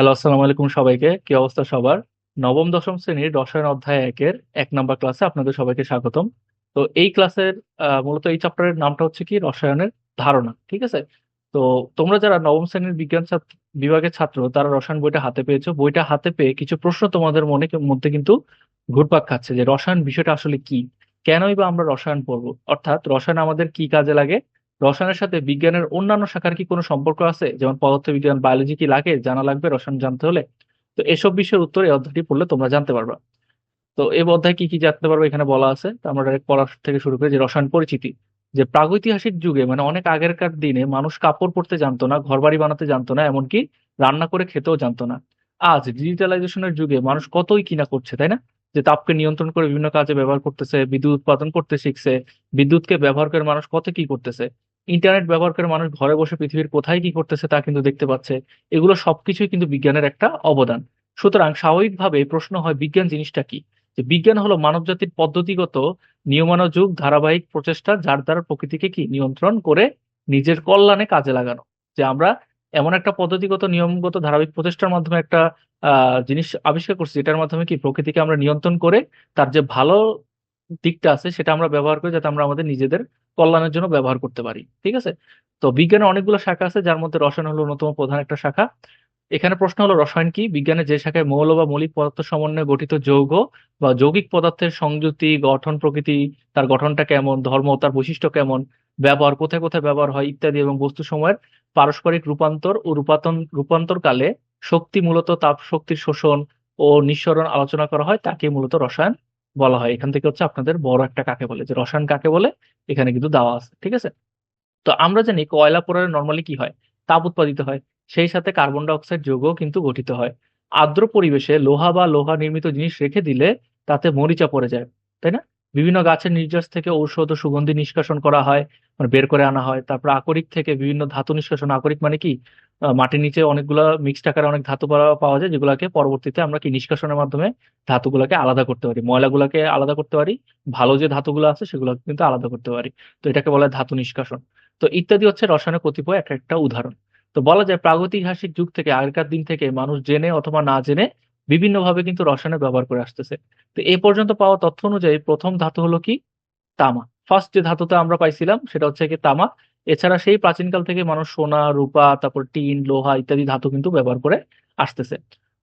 Hello, আসসালামু আলাইকুম সবাইকে। কি অবস্থা সবার? নবম, দশম শ্রেণির রসায়ন অধ্যায় একের এক নম্বর ক্লাসে আপনাদের সবাইকে স্বাগতম। তো এই ক্লাসের মূলত এই চ্যাপ্টারের নামটা হচ্ছে কি? রসায়নের ধারণা, ঠিক আছে? তো তোমরা যারা নবম শ্রেণির বিজ্ঞান বিভাগের ছাত্র, তারা রসায়ন বইটা হাতে পেয়েছ। বইটা হাতে পেয়ে কিছু প্রশ্ন তোমাদের মনে মধ্যে কিন্তু ঘুরপাক খাচ্ছে যে রসায়ন বিষয়টা আসলে কি? কেনই বা আমরা রসায়ন পড়ব? অর্থাৎ রসায়ন আমাদের কি কাজে লাগে? রসায়নের সাথে বিজ্ঞানের অন্যান্য শাখার কি কোনো সম্পর্ক আছে? যেমন পদার্থবিজ্ঞান বায়োলজি কি লাগে? জানা লাগবে, রসায়ন জানতে হলে। তো এসব বিষয়ের উত্তর এই অধ্যায়টি পড়লে তোমরা জানতে পারবা। তো এই অধ্যায় কি কি জানতে পারবে এখানে বলা আছে? তো আমরা ডাইরেক্ট পড়া থেকে শুরু করি যে রসায়ন পরিচিতি। যে প্রাগৈতিহাসিক যুগে মানে অনেক আগেরকার দিনে মানুষ কাপড় পরতে জানতো না, ঘরবাড়ি বানাতে জানতো না, এমনকি রান্না করে খেতেও জানতো না। আজ ডিজিটালাইজেশনের যুগে মানুষ কতই কিনা করছে, তাই না? যে তাপকে নিয়ন্ত্রণ করে বিভিন্ন কাজে ব্যবহার করতেছে, বিদ্যুৎ উৎপাদন করতে শিখছে, বিদ্যুৎকে ব্যবহার করে মানুষ কত কি করতেছে। ইন্টারনেট ব্যবহার করে মানুষ ঘরে বসে পৃথিবীর কোথায় কি করতেছে তা কিন্তু দেখতে পাচ্ছে। এগুলো সবকিছুই কিন্তু বিজ্ঞানের একটা অবদান। সুতরাং স্বাভাবিকভাবে প্রশ্ন হয়, বিজ্ঞান জিনিসটা কি? যে বিজ্ঞান হলো মানবজাতির পদ্ধতিগত নিয়মানুযোগ, ধারাবাহিক প্রচেষ্টা, যার দ্বারা প্রকৃতিকে কি? নিয়ন্ত্রণ করে নিজের কল্যাণে কাজে লাগানো। যে আমরা এমন একটা পদ্ধতিগত, নিয়মগত, ধারাবাহিক প্রচেষ্টার মাধ্যমে একটা জিনিস আবিষ্কার করছি, যেটার মাধ্যমে কি? প্রকৃতিকে আমরা নিয়ন্ত্রণ করে তার যে ভালো দিকটা আছে, সেটা আমরা ব্যবহার করি যাতে আমরা আমাদের নিজেদের কল্যাণের জন্য ব্যবহার করতে পারি, ঠিক আছে? তো বিজ্ঞানের অনেকগুলো শাখা আছে, যার মধ্যে রসায়ন হলো অন্যতম প্রধান একটা শাখা। এখানে প্রশ্ন হলো, রসায়ন কি? বিজ্ঞানের যে শাখায় মৌল বা মৌলিক পদার্থ সমন্বয়ে গঠিত যৌগ বা যৌগিক পদার্থের সংযুতি গঠন, প্রকৃতি, তার গঠনটা কেমন, ধর্ম, তার বৈশিষ্ট্য কেমন, ব্যবহার, কোথায় কোথায় ব্যবহার হয় ইত্যাদি এবং বস্তু সময়ের পারস্পরিক রূপান্তর ও রূপান্তর রূপান্তরকালে শক্তি মূলত তাপ শক্তির শোষণ ও নিঃসরণ আলোচনা করা হয়, তাকে মূলত রসায়ন বলা হয়। এখান থেকে হচ্ছে আপনাদের বড় একটা কাকে বলে? যে রসায়ন কাকে বলে? এখানে কিন্তু দেওয়া আছে, ঠিক আছে? তো আমরা জানি কয়লা পোড়ালে নর্মালি কি হয়? তাপ উৎপাদিত হয়। সেই সাথে কার্বন ডাই অক্সাইড যৌগও কিন্তু গঠিত হয়। আর্দ্র পরিবেশে লোহা বা লোহা নির্মিত জিনিস রেখে দিলে তাতে মরিচা পড়ে যায়, তাই না? বিভিন্ন গাছের নির্যাস থেকে ঔষধ ও সুগন্ধি নিষ্কাশন করা হয় মানে বের করে আনা হয়। তারপর আকরিক থেকে বিভিন্ন ধাতু নিষ্কাশন। আকরিক মানে কি? মাটির নিচে অনেকগুলো মিক্সড আকারে অনেক ধাতু পাওয়া যায়, যেগুলোকে পরবর্তীতে আমরা কি নিষ্কাশনের মাধ্যমে ধাতুগুলোকে আলাদা করতে পারি। ময়লাগুলোকে আলাদা করতে পারি, ভালো যে ধাতুগুলো আছে সেগুলো কিন্তু আলাদা করতে পারি। তো এটাকে বলা হয় ধাতু নিষ্কাশন। তো ইত্যাদি হচ্ছে রসায়নের কতিপয় এক একটা উদাহরণ। তো বলা যায় প্রাগৈতিহাসিক যুগ থেকে, আগেকার দিন থেকে মানুষ জেনে অথবা না জেনে বিভিন্নভাবে কিন্তু রসায়নের ব্যবহার করে আসতেছে। তো এ পর্যন্ত পাওয়া তথ্য অনুযায়ী প্রথম ধাতু হলো কি? তামা। ফার্স্ট যে ধাতুটা আমরা পাইছিলাম, সেটা হচ্ছে কি তামা। এছাড়া সেই প্রাচীনকাল থেকে মানুষ সোনা, রূপা, তারপর টিন, লোহা ইত্যাদি ধাতু কিন্তু ব্যবহার করে আসতেছে।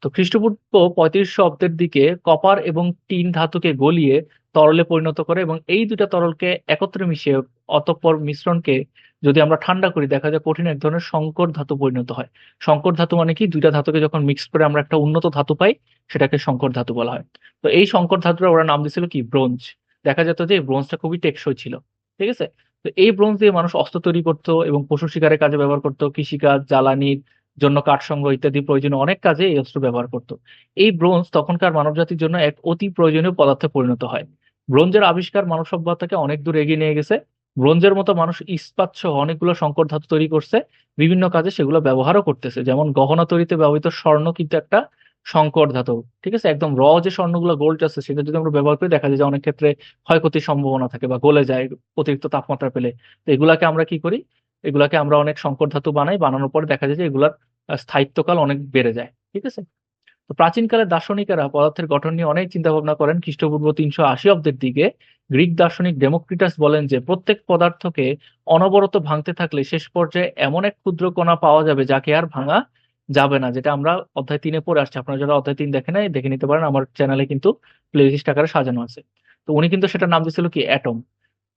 তো খ্রিস্টপূর্ব পঁয়ত্রিশশো অব্দের দিকে কপার এবং টিন ধাতুকে গলিয়ে তরলে পরিণত করে এবং এই দুটা তরলকে একত্রে মিশিয়ে অতঃপর মিশ্রণকে যদি আমরা ঠান্ডা করি, দেখা যায় কঠিন এক ধরনের সংকর ধাতু পরিণত হয়। সংকর ধাতু মানে কি? দুইটা ধাতুকে যখন মিক্স করে আমরা একটা উন্নত ধাতু পাই, সেটাকে সংকর ধাতু বলা হয়। তো এই সংকর ধাতুটা ওরা নাম দিয়েছিল কি? ব্রোঞ্জ। দেখা যেত যে ব্রোঞ্জটা খুবই টেকসই ছিল। ঠিক আছে? তো এই ব্রোঞ্জ দিয়ে মানুষ অস্ত্র তৈরি করতো এবং পশু শিকারের কাজে ব্যবহার করতো, কৃষিকাজ জ্বালানির জন্য কাঠ সংগ্রহ ইত্যাদি প্রয়োজনীয় অনেক কাজে এই অস্ত্র ব্যবহার করতো। এই ব্রোঞ্জ তখনকার মানবজাতির জন্য এক অতি প্রয়োজনীয় পদার্থে পরিণত হয়। ব্রোঞ্জের আবিষ্কার মানব সভ্যতাকে অনেক দূর এগিয়ে নিয়ে গেছে। ব্রোঞ্জের মতো মানুষ ইস্পাত সহ অনেকগুলো সংকর ধাতু তৈরি করছে, বিভিন্ন কাজে সেগুলো ব্যবহারও করতেছে। যেমন গহনা তৈরিতে ব্যবহৃত স্বর্ণ কিন্তু একটা সংকর ধাতু ঠিক আছে? একদম র যে স্বর্ণগুলো গোল্ড আছে, সেটা যদি আমরা ব্যবহার করি, দেখা যায় যে অনেক ক্ষেত্রে ক্ষয়ক্ষতির সম্ভাবনা থাকে বা গলে যায় অতিরিক্ত তাপমাত্রা পেলে। তো এগুলাকে আমরা কি করি? এগুলাকে আমরা অনেক সংকর ধাতু বানাই, বানানোর পরে দেখা যায় যে এগুলার স্থায়িত্বকাল অনেক বেড়ে যায়, ঠিক আছে? তো প্রাচীনকালের দার্শনিকেরা পদার্থের গঠন নিয়ে অনেক চিন্তা ভাবনা করেন। খ্রিস্টপূর্ব তিনশো আশি অব্দের দিকে গ্রিক দার্শনিক ডেমোক্রিটাস বলেন যে, প্রত্যেক পদার্থকে অনবরত ভাঙতে থাকলে শেষ পর্যায়ে এমন এক ক্ষুদ্র কণা পাওয়া যাবে যাকে আর ভাঙা যাবে না, যেটা আমরা অধ্যায় তিনে পড়ে আসছি। আপনারা যারা অধ্যায় তিন দেখে নাই, দেখে নিতে পারেন। আমার চ্যানেলে কিন্তু প্লেলিস্ট আকারে সাজানো আছে। তো উনি কিন্তু সেটার নাম দিয়েছিল কি? অ্যাটম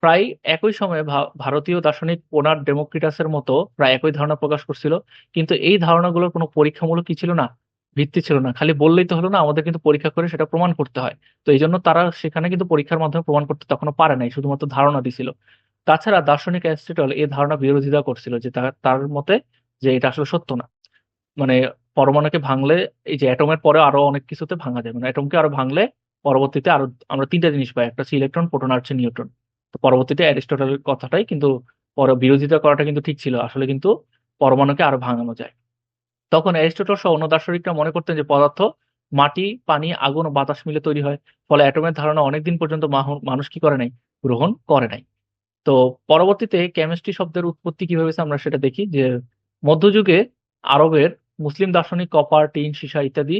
প্রায় একই সময়ে ভারতীয় দার্শনিক পোনার ডেমোক্রিটাসের মতো প্রায় একই ধারণা প্রকাশ করছিল। কিন্তু এই ধারণাগুলোর কোনো পরীক্ষামূলক কি ছিল না? ভিত্তি ছিল না। খালি বললেই তো হলো না, আমাদের কিন্তু পরীক্ষা করে সেটা প্রমাণ করতে হয়। তো এই জন্য তারা সেখানে কিন্তু পরীক্ষার মাধ্যমে প্রমাণ করতে তখনও পারে নাই, শুধুমাত্র ধারণা দিছিল। তাছাড়া দার্শনিক অ্যারিস্টটল এই ধারণা বিরোধিতা করছিল, যে তার মতে যে এটা আসলে সত্য না। মানে পরমাণুকে ভাঙলে এই যে অ্যাটমের পরে আরও অনেক কিছুতে ভাঙা যায়। মানে অ্যাটমকে আরও ভাঙলে পরবর্তীতে আরও আমরা তিনটা জিনিস পাই, একটা হচ্ছে ইলেকট্রন প্রোটন আর হচ্ছে নিউট্রন তো পরবর্তীতে অ্যারিস্টটলের কথাটাই কিন্তু পরে বিরোধিতা করাটা কিন্তু ঠিক ছিল। আসলে কিন্তু পরমাণুকে আরও ভাঙানো যায়। তখন অ্যারিস্টটল সহ অন্য দার্শনিকরা মনে করতেন যে পদার্থ মাটি, পানি, আগুন ও বাতাস মিলে তৈরি হয়। ফলে অ্যাটমের ধারণা অনেকদিন পর্যন্ত মানুষ কি করে নাই? গ্রহণ করে নাই। তো পরবর্তীতে কেমিস্ট্রি শব্দের উৎপত্তি কীভাবে আমরা সেটা দেখি যে মধ্যযুগে আরবের মুসলিম দার্শনিক, কপার, টিন, সীসা ইত্যাদি,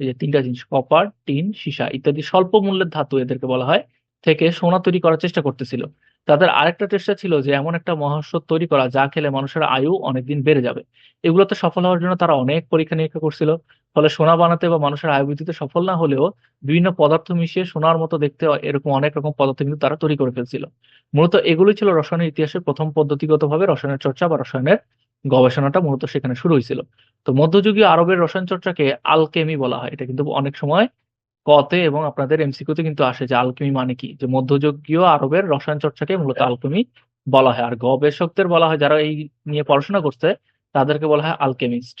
এই যে তিনটা জিনিস, কপার, টিন, সীসা ইত্যাদি স্বল্প মূল্যের ধাতু এদেরকে বলা হয়, থেকে সোনা তৈরি করার চেষ্টা করতেছিল। তাদের আরেকটা চেষ্টা ছিল যে, এমন একটা মহাশ্বর তৈরি করা, যা খেলে মানুষের আয়ু অনেকদিন বেড়ে যাবে। এগুলোতে সফল হওয়ার জন্য তারা অনেক পরীক্ষা নিরীক্ষা করছিল, ফলে সোনা বানাতে বা মানুষের আয়ু বৃদ্ধিতে সফল না হলেও বিভিন্ন পদার্থ মিশিয়ে সোনার মতো দেখতে এরকম অনেক রকম পদার্থ কিন্তু তারা তৈরি করে ফেলছিল। মূলত এগুলোই ছিল রসায়নের ইতিহাসের প্রথম পদ্ধতিগতভাবে রসায়নের চর্চা বা রসায়নের গবেষণাটা মূলত সেখানে শুরু হয়েছিল। তো মধ্যযুগীয় আরবের রসায়ন চর্চাকে আলকেমি বলা হয়। এটা কিন্তু অনেক সময় কতে এবং আপনাদের এমসিকিউতে কিন্তু আসে যে আলকেমি মানে কি? যে মধ্যযুগীয় আরবের রসায়ন চর্চাকে মূলত আলকেমি বলা হয়। আর গবেষকদের বলা হয়, যারা এই নিয়ে পড়াশোনা করছে, তাদেরকে বলা হয় আলকেমিস্ট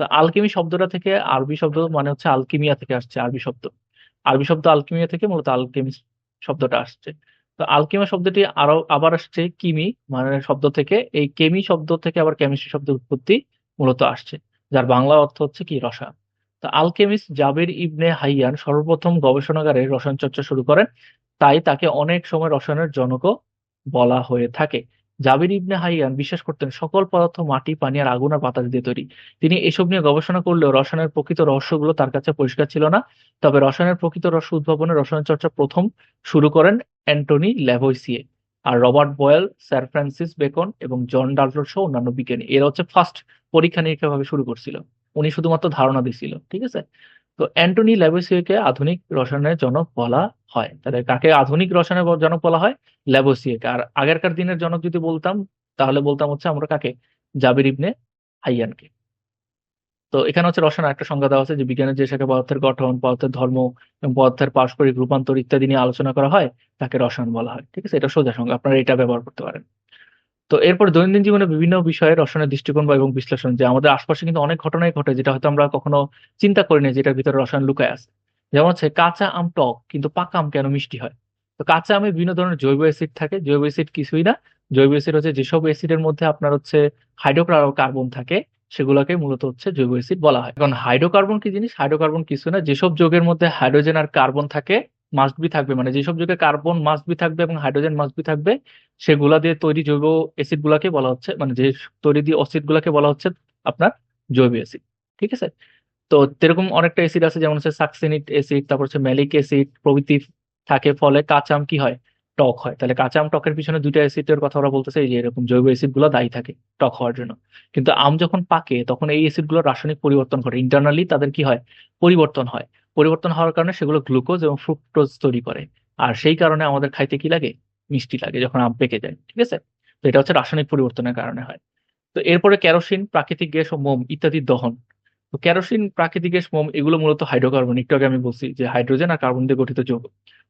তো আলকেমি শব্দটা থেকে আরবি শব্দ মানে হচ্ছে আলকিমিয়া থেকে আসছে আরবি শব্দ। আরবি শব্দ আলকিমিয়া থেকে মূলত আলকেমিস্ট শব্দটা আসছে। তো আলকেমা শব্দটি আরও আবার আসছে কিমি মানে শব্দ থেকে। এই কেমি শব্দ থেকে আবার কেমিস্ট্রি শব্দের উৎপত্তি মূলত আসছে, যার বাংলা অর্থ হচ্ছে কি? রসা তো আলকেমিস্ট জাবের ইবনে হাইয়ান সর্বপ্রথম গবেষণাগারে রসায়ন চর্চা শুরু করেন, তাই তাকে অনেক সময় রসায়নের জনকও বলা হয়ে থাকে। জাবির ইবনে হাইয়ান বিশ্বাস করতেন, সকল পদার্থ মাটি, পানি আর আগুন আর বাতাস দিয়ে তৈরি। তিনি এসব নিয়ে গবেষণা করলেও রসায়নের প্রকৃত রহস্যগুলো তার কাছে পরিষ্কার ছিল না। তবে রসায়নের প্রকৃত রহস্য উদ্ভাবনে রসায়ন চর্চা প্রথম শুরু করেন অ্যান্টনি ল্যাভোইসিয়ে আর Robert Boyle, sir Francis Bacon এবং জন ডাল্টন সহ অন্যান্য বিজ্ঞানী। এরা হচ্ছে ফার্স্ট পরীক্ষা নিরীক্ষা ভাবে শুরু করছিল। উনি শুধুমাত্র ধারণা দিছিল, ঠিক আছে? তো অ্যান্টনি ল্যাবোসিয়েকে আধুনিক রসায়নের জনক বলা হয়। তাহলে কাকে আধুনিক রসায়নের জনক বলা হয়? ল্যাবোসিয়েকে। আর আগেরকার দিনের জনক যদি বলতাম, তাহলে বলতাম হচ্ছে আমরা কাকে? জাবির ইবনে হাইয়ানকে তো এখানে হচ্ছে রসায়ন একটা সংজ্ঞা দেওয়া আছে যে বিজ্ঞানের যে শাখা পদার্থের গঠন, পদার্থের ধর্ম এবং পদার্থের পারস্পরিক রূপান্তর ইত্যাদি নিয়ে আলোচনা করা হয়, তাকে রসায়ন বলা হয়। ঠিক আছে? এটা সোজা সংজ্ঞা। আপনারা এটা ব্যবহার করতে পারেন। তো এরপর দৈনন্দিন জীবনে বিভিন্ন বিষয়ে রসায়নের দৃষ্টিকোণ বা এবং বিশ্লেষণ যে আমাদের আশপাশে কিন্তু অনেক ঘটনাই ঘটে, যেটা হয়তো আমরা কখনো চিন্তা করি না যেটার ভিতরে রসায়ন লুকায় আছে। যেমন হচ্ছে কাঁচা আম টক, কিন্তু পাকা আম কেন মিষ্টি হয়? তো কাঁচা আমে বিভিন্ন ধরনের জৈব অ্যাসিড থাকে। জৈব অ্যাসিড কিছুই না। জৈব অ্যাসিড হচ্ছে যেসব অ্যাসিডের মধ্যে আপনার হচ্ছে হাইড্রোকার্বন থাকে। সেগুলোকে মূলত হচ্ছে জৈব অ্যাসিড বলা হয়। এখন হাইড্রোকার্বন কি জিনিস? হাইড্রোকার্বন কিছু না, যেসব যৌগের মধ্যে হাইড্রোজেন আর কার্বন থাকে মাস্ট বি থাকবে। মানে যেসব যৌগে কার্বন মাস্ট বি থাকবে এবং হাইড্রোজেন মাস্ট বি থাকবে, সেগুলা দিয়ে তৈরি জৈব অ্যাসিড গুলাকে বলা হচ্ছে মানে যে তৈরি দিয়ে অ্যাসিড গুলাকে বলা হচ্ছে আপনার জৈব অ্যাসিড। ঠিক আছে? তো এরকম অনেকটা অ্যাসিড আছে, যেমন হচ্ছে সাকসিনিক অ্যাসিড তারপর হচ্ছে ম্যালিক অ্যাসিড প্রভৃতি থাকে ফলে কাঁচা আম কি হয়? টক হয়। তাহলে কাঁচা আম টকের পিছনে দুইটা অ্যাসিডের কথা ওরা বলতেছে যে এরকম জৈব অ্যাসিডগুলো দায়ী থাকে টক হওয়ার জন্য। কিন্তু আম যখন পাকে, তখন এই অ্যাসিডগুলো রাসায়নিক পরিবর্তন ঘটে। ইন্টারনালি তাদের কি হয়? পরিবর্তন হয়। পরিবর্তন হওয়ার কারণে সেগুলো গ্লুকোজ এবং ফ্রুক্টোজ তৈরি করে। আর সেই কারণে আমাদের খাইতে কি লাগে? মিষ্টি লাগে যখন আম পেকে যায়, ঠিক আছে? তো এটা হচ্ছে রাসায়নিক পরিবর্তনের কারণে হয়। তো এরপরে কেরোসিন, প্রাকৃতিক গ্যাস ও মোম ইত্যাদি দহন। তো কেরোসিন প্রাকৃতিক গ্যাস মোম এগুলো মূলত হাইড্রোকার্বন। একটু আগে আমি বলছি যে হাইড্রোজেন আর কার্বন দিয়ে গঠিত যৌগ।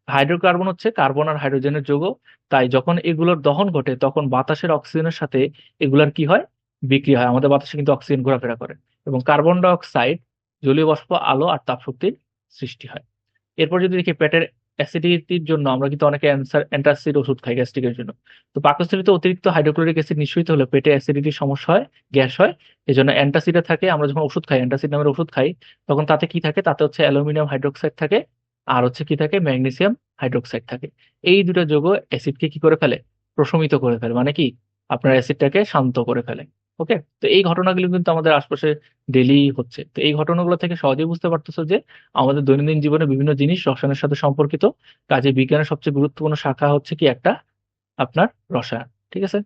হাইড্রোকার্বন হচ্ছে কার্বন আর হাইড্রোজেনের যৌগ। তাই যখন এগুলোর দহন ঘটে, তখন বাতাসের অক্সিজেনের সাথে এগুলার কি হয়? বিক্রি হয়। আমাদের বাতাসে কিন্তু অক্সিজেন ঘোরাফেরা করে এবং কার্বন ডাইঅক্সাইড জলীয় বাষ্প, আলো আর তাপশক্তির সৃষ্টি হয়। এরপর যদি দেখি পেটের অ্যাসিডিটির জন্য আমরা কিন্তু অনেকে অ্যান্টাসিড ওষুধ খাই গ্যাস্ট্রিকের জন্য। তো পাকস্থলিতে অতিরিক্ত হাইড্রোক্লোরিক অ্যাসিড নিঃসরিত হলে পেটে অ্যাসিডিটির সমস্যা হয়, গ্যাস হয় এই জন্য অ্যান্টাসিডে থাকে, আমরা যখন ওষুধ খাই অ্যান্টাসিড নামের ওষুধ খাই, তখন তাতে কি থাকে? তাতে হচ্ছে অ্যালুমিনিয়াম হাইড্রোক্সাইড থাকে, আর হচ্ছে কি থাকে? ম্যাগনেসিয়াম হাইড্রোক্সাইড থাকে। এই দুটো যৌগ অ্যাসিডকে কি করে ফেলে? প্রশমিত করে ফেলে। মানে কি? আপনার অ্যাসিডটাকে শান্ত করে ফেলে। ওকে তো এই ঘটনাগুলো কিন্তু আমাদের আশপাশে ডেলি হচ্ছে। তো এই ঘটনাগুলো থেকে সহজেই বুঝতে পারতেছো যে আমাদের দৈনন্দিন জীবনে বিভিন্ন জিনিস রসায়নের সাথে সম্পর্কিত। কাজে বিজ্ঞানের সবচেয়ে গুরুত্বপূর্ণ শাখা হচ্ছে কি একটা আপনার রসায়ন, ঠিক আছে?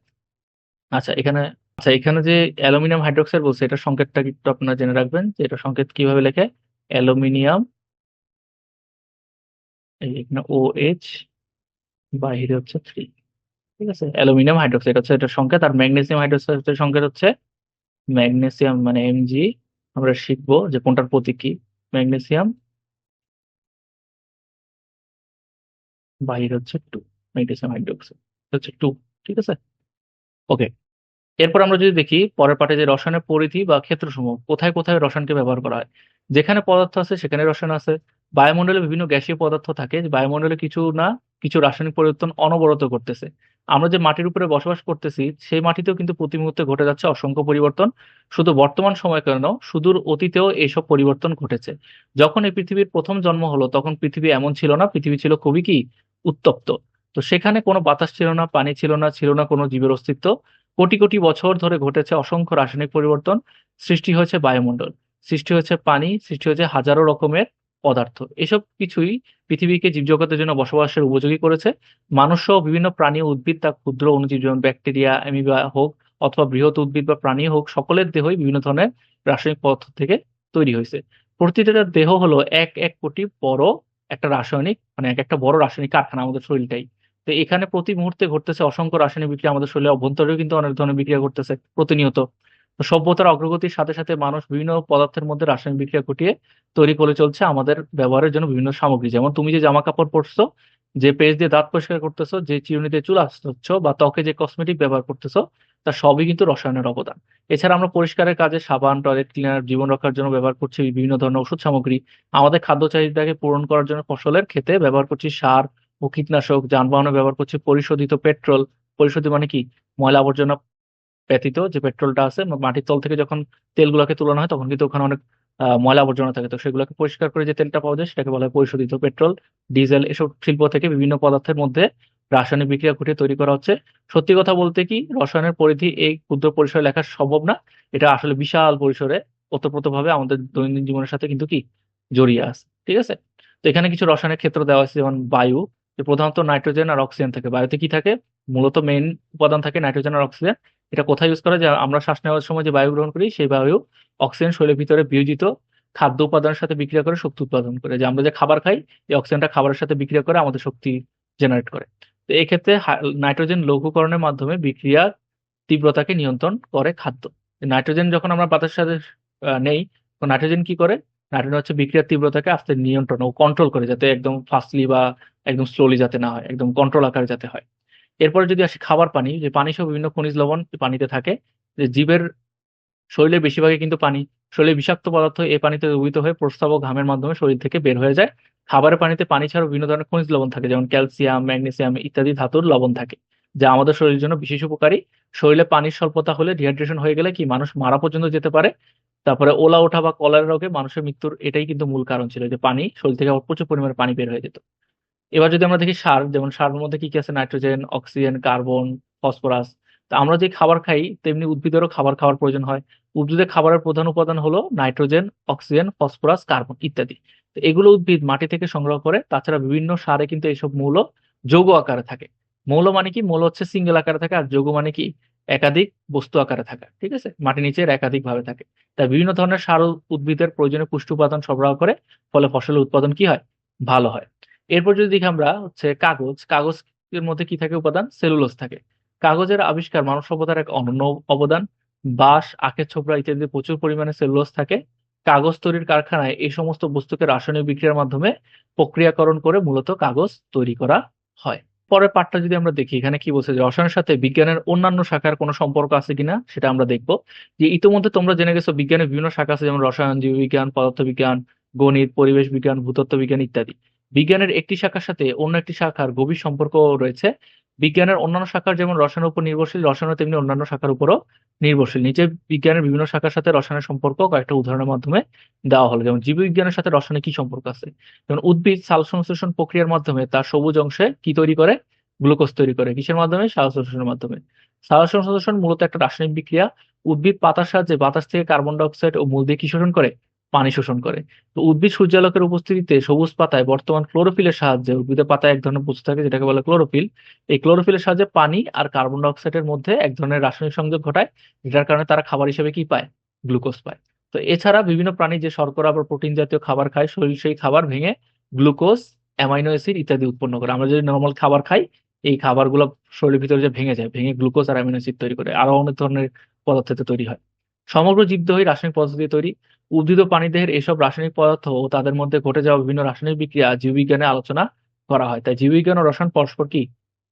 আচ্ছা এখানে আচ্ছা এখানে যে অ্যালুমিনিয়াম হাইড্রোক্সাইড বলছে এটা সংকেতটা একটু আপনারা জেনে রাখবেন যে এটা সংকেত কীভাবে লেখে? অ্যালুমিনিয়াম এখানে ও এইচ বাহিরে হচ্ছে থ্রি ঠিক আছে। অ্যালুমিনিয়াম হাইড্রোক্সাইড হচ্ছে এটা সংকেত আর ম্যাগনেসিয়াম হাইড্রোক্সাইডের সংকেত হচ্ছে ম্যাগনেসিয়াম মানে এমজি আমরা শিখব যে কোনটার প্রতীক। কি ম্যাগনেসিয়াম বাহির হচ্ছে টু ম্যাগনেসিয়াম হাইড্রোক্সাইড। হচ্ছে টু ঠিক আছে? ওকে এরপর আমরা যদি দেখি পরের পাঠে যে রসায়নের পরিধি বা ক্ষেত্রসমূহ, কোথায় কোথায় রসায়নকে ব্যবহার করা হয়? যেখানে পদার্থ আছে সেখানে রসায়ন আছে। বায়ুমণ্ডলে বিভিন্ন গ্যাসীয় পদার্থ থাকে বায়ুমণ্ডলে কিছু না, কিছু রাসায়নিক পরিবর্তন অনবরত করতেছে আমরা যে মাটির উপরে বসবাস করতেছি, সেই মাটিতেও কিন্তু প্রতি মুহূর্তে ঘটে যাচ্ছে অসংখ্য পরিবর্তন। শুধু বর্তমান সময় কেন, সুদূর অতীতেও এইসব পরিবর্তন ঘটেছে। যখন এই পৃথিবীর প্রথম জন্ম হলো, তখন পৃথিবী এমন ছিল না, পৃথিবী ছিল খুবই কি, উত্তপ্ত। তো সেখানে কোনো বাতাস ছিল না, পানি ছিল না ছিল না কোনো জীবের অস্তিত্ব। কোটি কোটি বছর ধরে ঘটেছে অসংখ্য রাসায়নিক পরিবর্তন। সৃষ্টি হয়েছে বায়ুমণ্ডল। সৃষ্টি হয়েছে পানি, সৃষ্টি হয়েছে হাজারো রকমের পদার্থ। এসব কিছুই পৃথিবীকে জীবজগতের জন্য বসবাসের উপযোগী করেছে। মানুষ সহ বিভিন্ন প্রাণী উদ্ভিদ, তা ক্ষুদ্র অণুজীব যেমন ব্যাকটেরিয়া, অ্যামিবা হোক অথবা বৃহৎ উদ্ভিদ বা প্রাণী হোক, সকলের দেহই বিভিন্ন ধরনের রাসায়নিক পদার্থ থেকে তৈরি হয়েছে। প্রতিটা দেহ হলো এক এক কোটি বড় একটা রাসায়নিক মানে এক একটা বড় রাসায়নিক কারখানা আমাদের শরীরটাই। তো এখানে প্রতি মুহূর্তে ঘটতেছে অসংখ্য রাসায়নিক বিক্রিয়া আমাদের শরীরে অভ্যন্তরেও কিন্তু অনেক ধরনের বিক্রিয়া ঘটতেছে প্রতিনিয়ত। সভ্যতার অগ্রগতির সাথে সাথে মানুষ বিভিন্ন পদার্থের মধ্যে রাসায়নিক বিক্রিয়া ঘটিয়ে তৈরি করে চলছে আমাদের ব্যবহারের জন্য বিভিন্ন সামগ্রী। যেমন তুমি যে জামা কাপড় পরছো, যে পেস্ট দিয়ে দাঁত পরিষ্কার করতেছো, যে চিরুনি দিয়ে চুল আসতেছ বা ত্বকে যে কসমেটিক ব্যবহার করতেছো, তা সবই কিন্তু রসায়নের অবদান। এছাড়া আমরা পরিষ্কারের কাজে সাবান, টয়লেট ক্লিনার, জীবন রক্ষার জন্য ব্যবহার করছি বিভিন্ন ধরনের ওষুধ সামগ্রী। আমাদের খাদ্য চাহিদাকে পূরণ করার জন্য ফসলের ক্ষেতে ব্যবহার করছি সার ও কীটনাশক, যানবাহনে ব্যবহার করছি পরিশোধিত পেট্রোল। পরিশোধিত মানে কি? ময়লা আবর্জনা ব্যতীত যে পেট্রোলটা আছে মাটির তল থেকে যখন তেলগুলোকে তুলানো হয়, তখন কিন্তু ওখানে অনেক ময়লা আবর্জনা থাকে। তো সেগুলোকে পরিষ্কার করে যে তেলটা পাওয়া যায়, সেটাকে বলা হয় পরিশোধিত পেট্রোল। ডিজেল এসব শিল্প থেকে বিভিন্ন পদার্থের মধ্যে রাসায়নিক বিক্রিয়া ঘটিয়ে তৈরি করা হচ্ছে। সত্যি কথা বলতে কি, রসায়নের পরিধি এই ক্ষুদ্র পরিসরে লেখা সম্ভব না। এটা আসলে বিশাল পরিসরে ওতপ্রোতভাবে আমাদের দৈনন্দিন জীবনের সাথে কিন্তু কি জড়িয়ে আছে, ঠিক আছে? তো এখানে কিছু রসায়নের ক্ষেত্র দেওয়া আছে যেমন বায়ু প্রধানত নাইট্রোজেন আর অক্সিজেন থাকে। বায়ুতে কি থাকে? মূলত মেইন উপাদান থাকে নাইট্রোজেন আর অক্সিজেন। এটা কোথায় ইউজ করা যায়? আমরা শ্বাস নেওয়ার সময় যে বায়ু গ্রহণ করি, সেই বায়ু অক্সিজেন শরীরের ভিতরে বিয়োজিত খাদ্য উপাদানের সাথে বিক্রিয়া করে শক্তি উৎপাদন করে। যে আমরা যে খাবার খাই, এই অক্সিজেনটা খাবারের সাথে বিক্রিয়া করে আমাদের শক্তি জেনারেট করে। তো এই ক্ষেত্রে নাইট্রোজেন লঘুকরণের মাধ্যমে বিক্রিয়ার তীব্রতাকে নিয়ন্ত্রণ করে খাদ্য। নাইট্রোজেন যখন আমরা বাতাসের সাথে নেই নাইট্রোজেন কি করে? নাইট্রোজেন হচ্ছে বিক্রিয়ার তীব্রতাকে আস্তে নিয়ন্ত্রণ ও কন্ট্রোল করে, যাতে একদম ফাস্টলি বা একদম স্লোলি যাতে না হয়, একদম কন্ট্রোল আকারে যাতে হয়। এরপরে যদি আসি খাবার পানি, যে পানি সহ বিভিন্ন খনিজ লবণ পানিতে থাকে, যে জীবের শরীরে বেশিরভাগই কিন্তু পানি শরীরে বিষাক্ত পদার্থ এই পানিতে দ্রবীভূত হয়ে প্রস্রাব ও ঘামের মাধ্যমে শরীর থেকে বের হয়ে যায়। খাবারের পানিতে পানি ছাড়াও বিভিন্ন ধরনের খনিজ লবণ থাকে, যেমন ক্যালসিয়াম, ম্যাগনেসিয়াম ইত্যাদি ধাতুর লবণ থাকে, যা আমাদের শরীরের জন্য বিশেষ উপকারী। শরীরে পানির স্বল্পতা হলে ডিহাইড্রেশন হয়ে গেলে কি মানুষ মারা পর্যন্ত যেতে পারে? তারপরে ওলা ওঠা বা কলেরা রোগে মানুষের মৃত্যুর এটাই কিন্তু মূল কারণ ছিল, যে পানি শরীর থেকে প্রচুর পরিমাণে পানি বের হয়ে যেত। এবার যদি আমরা দেখি সার, যেমন সারের মধ্যে কি কি আছে? Nitrogen, oxygen, carbon, phosphorus. তা আমরা যে খাবার খাই, তেমনি উদ্ভিদেরও খাবার খাওয়ার প্রয়োজন হয়। উদ্ভিদের খাবারের প্রধান উপাদান হলো নাইট্রোজেন, অক্সিজেন, ফসফরাস, কার্বন ইত্যাদি। তো এগুলো উদ্ভিদ মাটি থেকে সংগ্রহ করে, তাছাড়া বিভিন্ন সারে কিন্তু এইসব মৌল যৌগ আকারে থাকে। মৌল মানে কি? মৌল হচ্ছে সিঙ্গেল আকারে থাকে, আর যৌগ মানে কি? একাধিক বস্তু আকারে থাকা, ঠিক আছে? মাটি নিচের একাধিক ভাবে থাকে। তাই বিভিন্ন ধরনের সার উদ্ভিদের প্রয়োজনীয় পুষ্টি উপাদান সরবরাহ করে, ফলে ফসলের উৎপাদন কি হয়? ভালো হয়। এরপর যদি দেখি আমরা হচ্ছে কাগজ, কাগজের মধ্যে কি থাকে উপাদান? সেলুলোজ থাকে। কাগজের আবিষ্কার মানব সভ্যতার এক অনন্য অবদান। বাঁশ, আখের ছোবড়া ইত্যাদিতে প্রচুর পরিমাণে সেলুলোজ থাকে। কাগজ তৈরির কারখানায় এই সমস্ত বস্তুকে রাসায়নিক বিক্রিয়ার মাধ্যমে প্রক্রিয়াকরণ করে মূলত কাগজ তৈরি করা হয়। পরের পাঠটা যদি আমরা দেখি, এখানে কি বলছে যে রসায়নের সাথে বিজ্ঞানের অন্যান্য শাখার কোনো সম্পর্ক আছে কিনা সেটা আমরা দেখব। যে ইতিমধ্যে তোমরা জেনে গেছো, বিজ্ঞানের বিভিন্ন শাখা আছে যেমন রসায়ন, জীববিজ্ঞান, পদার্থবিজ্ঞান, গণিত, পরিবেশ বিজ্ঞান ভূতত্ত্ব বিজ্ঞান ইত্যাদি। বিজ্ঞানের একটি শাখার সাথে অন্য একটি শাখার গভীর সম্পর্ক রয়েছে। বিজ্ঞানের অন্যান্য শাখার যেমন রসায়নের উপর নির্ভরশীল, রসায়নও তেমনি অন্যান্য শাখার উপরও নির্ভরশীল। নিচে বিজ্ঞানের বিভিন্ন শাখার সাথে রসায়নের সম্পর্ক কয়েকটা উদাহরণের মাধ্যমে দেওয়া হলো। যেমন জীববিজ্ঞানের সাথে রসায়নের কি সম্পর্ক আছে? যেমন উদ্ভিদ সাল সংশ্লেষণ প্রক্রিয়ার মাধ্যমে তার সবুজ অংশে কি তৈরি করে? গ্লুকোজ তৈরি করে। কিসের মাধ্যমে? সাল সংশ্লেষণের মাধ্যমে। সাল সংশ্লেষণ মূলত একটা রাসায়নিক বিক্রিয়া। উদ্ভিদ পাতার সাহায্যে বাতাস থেকে কার্বন ডাই অক্সাইড ও মূল দিয়ে কি শোষণ করে? পানি শোষণ করে। তো উদ্ভিদ সূর্যালোকের উপস্থিতিতে সবুজ পাতায় বর্তমান ক্লোরোফিলের সাহায্যে উদ্ভিদের পাতায় এক ধরনের বস্তু থাকে যেটাকে বলে ক্লোরোফিল। এই ক্লোরোফিলের সাহায্যে পানি আর কার্বন ডাই অক্সাইডের মধ্যে এক ধরনের রাসায়নিক সংযোগ ঘটায়, যেটার কারণে তারা খাবার হিসেবে কি পায়? গ্লুকোজ পায়। তো এছাড়া বিভিন্ন প্রাণী যে শর্করা বা প্রোটিন জাতীয় খাবার খায়, শরীর সেই খাবার ভেঙে গ্লুকোজ, অ্যামাইনো অ্যাসিড ইত্যাদি উৎপন্ন করে। আমরা যদি নর্মাল খাবার খাই, এই খাবারগুলো শরীরের ভিতরে যে ভেঙে যায়, ভেঙে গ্লুকোজ আর অ্যামিনো অ্যাসিড তৈরি করে। আরও অনেক ধরনের পদার্থতে তৈরি হয়। সমগ্র জীবদেহই রাসায়নিক পদ্ধতি তৈরি। উদ্ভিদ প্রাণীদেহের এসব রাসায়নিক পদার্থ ও তাদের মধ্যে ঘটে যাওয়া বিভিন্ন রাসায়নিক বিক্রিয়া জীববিজ্ঞানে আলোচনা করা হয়। তাই জীববিজ্ঞান ও রসায়ন পরস্পর কি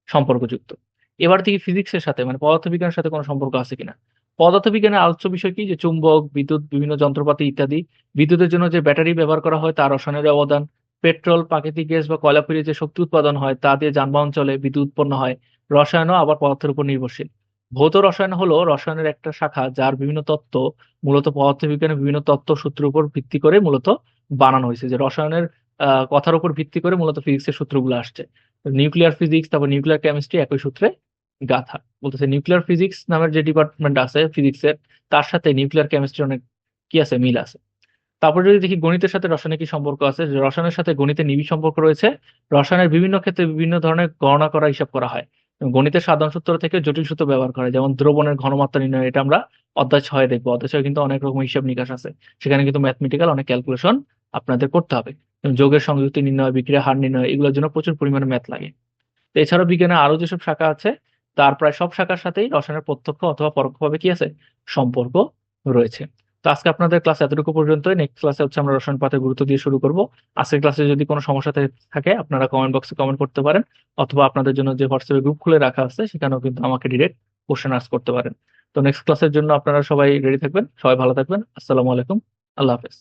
সম্পর্কযুক্ত? এবার থেকে ফিজিক্সের সাথে মানে পদার্থবিজ্ঞানের সাথে কোনো সম্পর্ক আছে কিনা? পদার্থবিজ্ঞানের আলোচ্য বিষয় কি? যে চুম্বক, বিদ্যুৎ, বিভিন্ন যন্ত্রপাতি ইত্যাদি। বিদ্যুতের জন্য যে ব্যাটারি ব্যবহার করা হয় তার রসায়নের অবদান। পেট্রোল, প্রাকৃতিক গ্যাস বা কয়লা পুড়িয়ে যে শক্তি উৎপাদন হয়, তা দিয়ে যানবাহন চলে, বিদ্যুৎ উৎপন্ন হয়। রসায়নও আবার পদার্থের উপর নির্ভরশীল। ভৌত রসায়ন হলো রসায়নের একটা শাখা যার বিভিন্ন তত্ত্ব, মূলত পদার্থবিজ্ঞানের বিভিন্ন তত্ত্ব সূত্রের উপর ভিত্তি করে মূলত বানানো হয়েছে। যে রসায়নের কথার উপর ভিত্তি করে মূলত ফিজিক্সের সূত্রগুলো আসছে। নিউক্লিয়ার ফিজিক্স, তারপর নিউক্লিয়ার কেমিস্ট্রি একই সূত্রে গাথা। বলতেছে নিউক্লিয়ার ফিজিক্স নামের যে ডিপার্টমেন্ট আছে ফিজিক্সের, তার সাথে নিউক্লিয়ার কেমিস্ট্রি অনেক কি আছে, মিল আছে। তারপর যদি দেখি গণিতের সাথে রসায়নের কি সম্পর্ক আছে রসায়নের সাথে গণিতের নিবিড় সম্পর্ক রয়েছে, রসায়নের বিভিন্ন ক্ষেত্রে বিভিন্ন ধরনের গণনা করা হিসাব করা হয়। গণিতের সাধারণ সূত্র থেকে জটিল সূত্র ব্যবহার করে, যেমন দ্রবণের ঘনমাত্রা নির্ণয়, এটা আমরা অধ্যায় ছয় দেখব। অধ্যায় ছয় কিন্তু অনেক রকম হিসাব নিকাশ আছে। সেখানে কিন্তু ম্যাথমেটিক্যাল অনেক ক্যালকুলেশন আপনাদের করতে হবে। যোগের সংযুক্তি নির্ণয়, বিক্রিয়া হার নির্ণয়, এগুলোর জন্য প্রচুর পরিমাণে ম্যাথ লাগে। তো এছাড়াও বিজ্ঞানের আরও যেসব শাখা আছে, তার প্রায় সব শাখার সাথেই রসায়নের প্রত্যক্ষ অথবা পরোক্ষভাবে কি আছে? সম্পর্ক রয়েছে। তো আজকে আপনাদের ক্লাস এতটুকু পর্যন্ত নেক্সট ক্লাসে হচ্ছে আমরা রসায়ন পাতে গুরুত্ব দিয়ে শুরু করব। আজকের ক্লাসে যদি কোনো সমস্যা থাকে আপনারা কমেন্ট বক্সে কমেন্ট করতে পারেন, অথবা আপনাদের জন্য যে হোয়াটসঅ্যাপে গ্রুপ খুলে রাখা আছে, সেখানেও কিন্তু আমাকে ডিরেক্ট কোশ্চেন আস করতে পারেন। তো নেক্সট ক্লাসের জন্য আপনারা সবাই রেডি থাকবেন, সবাই ভালো থাকবেন। আসসালামু আলাইকুম, আল্লাহ হাফেজ।